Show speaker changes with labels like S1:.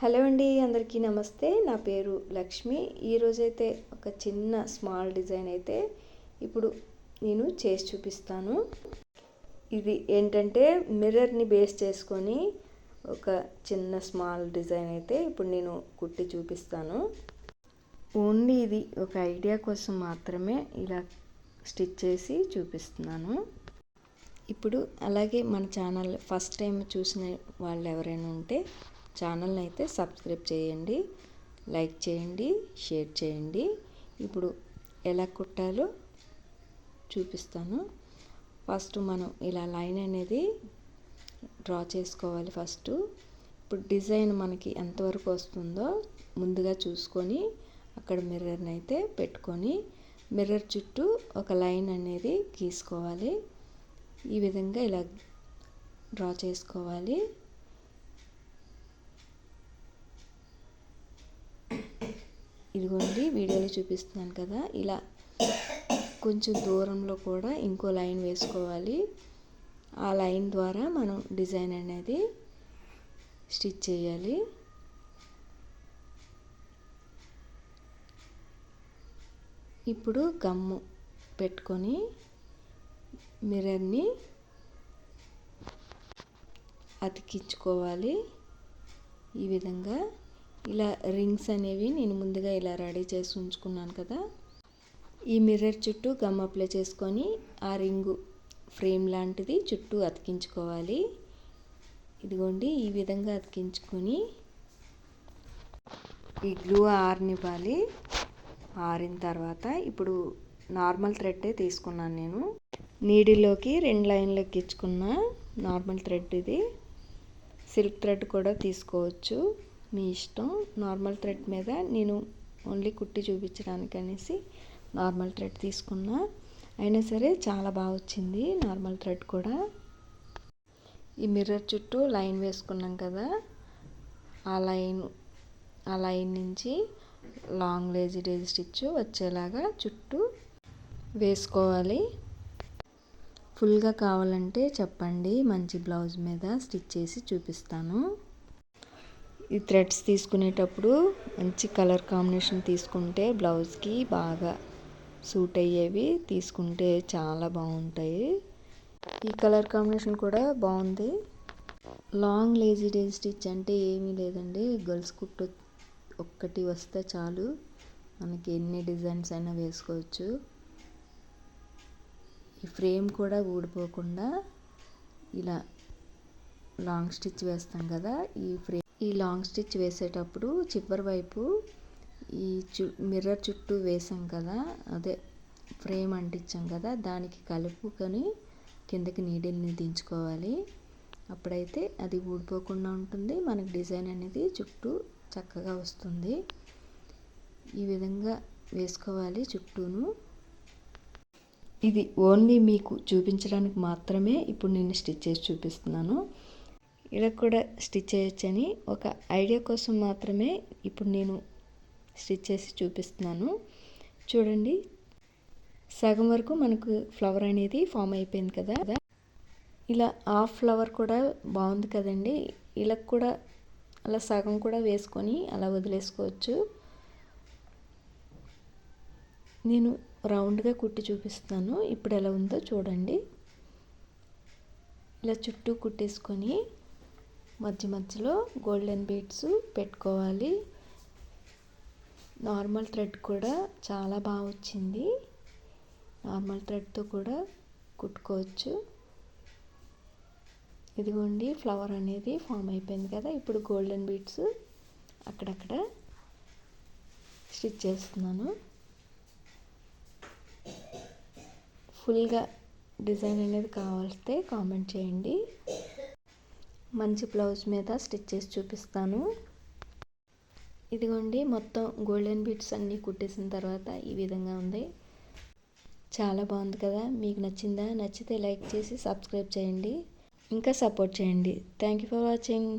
S1: Hello అండి అందరికీ నమస్తే. నా పేరు లక్ష్మి. ఈరోజైతే ఒక చిన్న స్మాల్ డిజైన్ అయితే ఇప్పుడు నేను చేసి చూపిస్తాను. ఇది ఏంటంటే మిర్రర్ని బేస్ చేసుకొని ఒక చిన్న స్మాల్ డిజైన్ అయితే ఇప్పుడు నేను కుట్టి చూపిస్తాను. ఓన్లీ ఇది ఒక ఐడియా కోసం మాత్రమే ఇలా స్టిచ్ చేసి చూపిస్తున్నాను. ఇప్పుడు అలాగే మన ఛానల్ ఫస్ట్ టైం చూసిన వాళ్ళు ఎవరైనా ఉంటే ఛానల్ని అయితే సబ్స్క్రైబ్ చేయండి లైక్ చేయండి షేర్ చేయండి. ఇప్పుడు ఎలా కుట్టాలో చూపిస్తాను. ఫస్ట్ మనం ఇలా లైన్ అనేది డ్రా చేసుకోవాలి ఫస్ట్. ఇప్పుడు డిజైన్ మనకి ఎంతవరకు వస్తుందో ముందుగా చూసుకొని అక్కడ మిర్రర్ని అయితే పెట్టుకొని మిర్రర్ చుట్టూ ఒక లైన్ అనేది గీసుకోవాలి. ఈ విధంగా ఇలా డ్రా చేసుకోవాలి. ఇదిగోండి వీడియోలో చూపిస్తున్నాను కదా. ఇలా కొంచెం దూరంలో కూడా ఇంకో లైన్ వేసుకోవాలి. ఆ లైన్ ద్వారా మనం డిజైన్ అనేది స్టిచ్ చేయాలి. ఇప్పుడు గమ్ము పెట్టుకొని మిర్రర్ని అతికించుకోవాలి. ఈ విధంగా ఇలా రింగ్స్ అనేవి నేను ముందుగా ఇలా రెడీ చేసి ఉంచుకున్నాను కదా. ఈ మిర్రర్ చుట్టూ గమ్ అప్లై చేసుకొని ఆ రింగు ఫ్రేమ్ లాంటిది చుట్టూ అతికించుకోవాలి. ఇదిగోండి ఈ విధంగా అతికించుకొని ఈ గ్లూ ఆరనివ్వాలి ఆరిన తర్వాత ఇప్పుడు నార్మల్ థ్రెడ్డే తీసుకున్నాను నేను. నీడిలోకి రెండు లైన్లు ఎక్కించుకున్న నార్మల్ థ్రెడ్ ఇది. సిల్క్ థ్రెడ్ కూడా తీసుకోవచ్చు. మీ ఇష్టం నార్మల్ థ్రెడ్ మీద నేను ఓన్లీ కుట్టి చూపించడానికి అనేసి నార్మల్ థ్రెడ్ తీసుకున్నా. అయినా సరే చాలా బాగా వచ్చింది నార్మల్ థ్రెడ్ కూడా. ఈ మిర్రర్ చుట్టూ లైన్ వేసుకున్నాం కదా ఆ లైన్ ఆ లైన్ నుంచి లాంగ్ లేజీ డేజీ స్టిచ్ వచ్చేలాగా చుట్టూ వేసుకోవాలి. ఫుల్గా కావాలంటే చెప్పండి మంచి బ్లౌజ్ మీద స్టిచ్ చేసి చూపిస్తాను. ఈ థ్రెడ్స్ తీసుకునేటప్పుడు మంచి కలర్ కాంబినేషన్ తీసుకుంటే బ్లౌజ్కి బాగా సూట్ అయ్యేవి తీసుకుంటే చాలా బాగుంటాయి. ఈ కలర్ కాంబినేషన్ కూడా బాగుంది. లాంగ్ లేజీ డే స్టిచ్ అంటే ఏమీ లేదండి. గర్ల్స్ కుట్టు ఒక్కటి వస్తే చాలు. మనకి ఎన్ని డిజైన్స్ అయినా వేసుకోవచ్చు. ఈ ఫ్రేమ్ కూడా ఊడిపోకుండా ఇలా లాంగ్ స్టిచ్ వేస్తాం కదా ఈ ఫ్రేమ్ ఈ లాంగ్ స్టిచ్ వేసేటప్పుడు చివరి వైపు ఈ చు మిర్రర్ చుట్టూ వేసాం కదా అదే ఫ్రేమ్ అంటించాం కదా దానికి కలుపుకొని కిందకి నీడిల్ని దించుకోవాలి. అప్పుడైతే అది ఊడిపోకుండా ఉంటుంది. మనకి డిజైన్ అనేది చుట్టూ చక్కగా వస్తుంది. ఈ విధంగా వేసుకోవాలి చుట్టూను. ఇది ఓన్లీ మీకు చూపించడానికి మాత్రమే ఇప్పుడు నేను స్టిచ్ చేసి చూపిస్తున్నాను. ఇలా కూడా స్టిచ్ చేయొచ్చని ఒక ఐడియా కోసం మాత్రమే ఇప్పుడు నేను స్టిచ్ చేసి చూపిస్తున్నాను. చూడండి. సగం వరకు మనకు ఫ్లవర్ అనేది ఫామ్ అయిపోయింది కదా. ఇలా హాఫ్ ఫ్లవర్ కూడా బాగుంది కదండి. ఇలా కూడా అలా సగం కూడా వేసుకొని అలా వదిలేసుకోవచ్చు. నేను రౌండ్గా కుట్టి చూపిస్తాను ఇప్పుడు ఎలా ఉందో చూడండి. ఇలా చుట్టూ కుట్టేసుకొని మధ్య మధ్యలో గోల్డెన్ బీడ్స్ పెట్టుకోవాలి. నార్మల్ థ్రెడ్ కూడా చాలా బాగా వచ్చింది. నార్మల్ థ్రెడ్తో కూడా కుట్టుకోవచ్చు. ఇదిగోండి ఫ్లవర్ అనేది ఫామ్ అయిపోయింది కదా. ఇప్పుడు గోల్డెన్ బీడ్స్ అక్కడక్కడ స్టిచ్ చేస్తున్నాను. ఫుల్గా డిజైన్ అనేది కావాల్స్తే కామెంట్ చేయండి. మంచి బ్లౌజ్ మీద స్టిచ్ చేసి చూపిస్తాను. ఇదిగోండి మొత్తం గోల్డెన్ బీట్స్ అన్నీ కుట్టేసిన తర్వాత ఈ విధంగా ఉంది. చాలా బాగుంది కదా? మీకు నచ్చిందా? నచ్చితే లైక్ చేసి సబ్స్క్రైబ్ చేయండి. ఇంకా సపోర్ట్ చేయండి. Thank you for watching.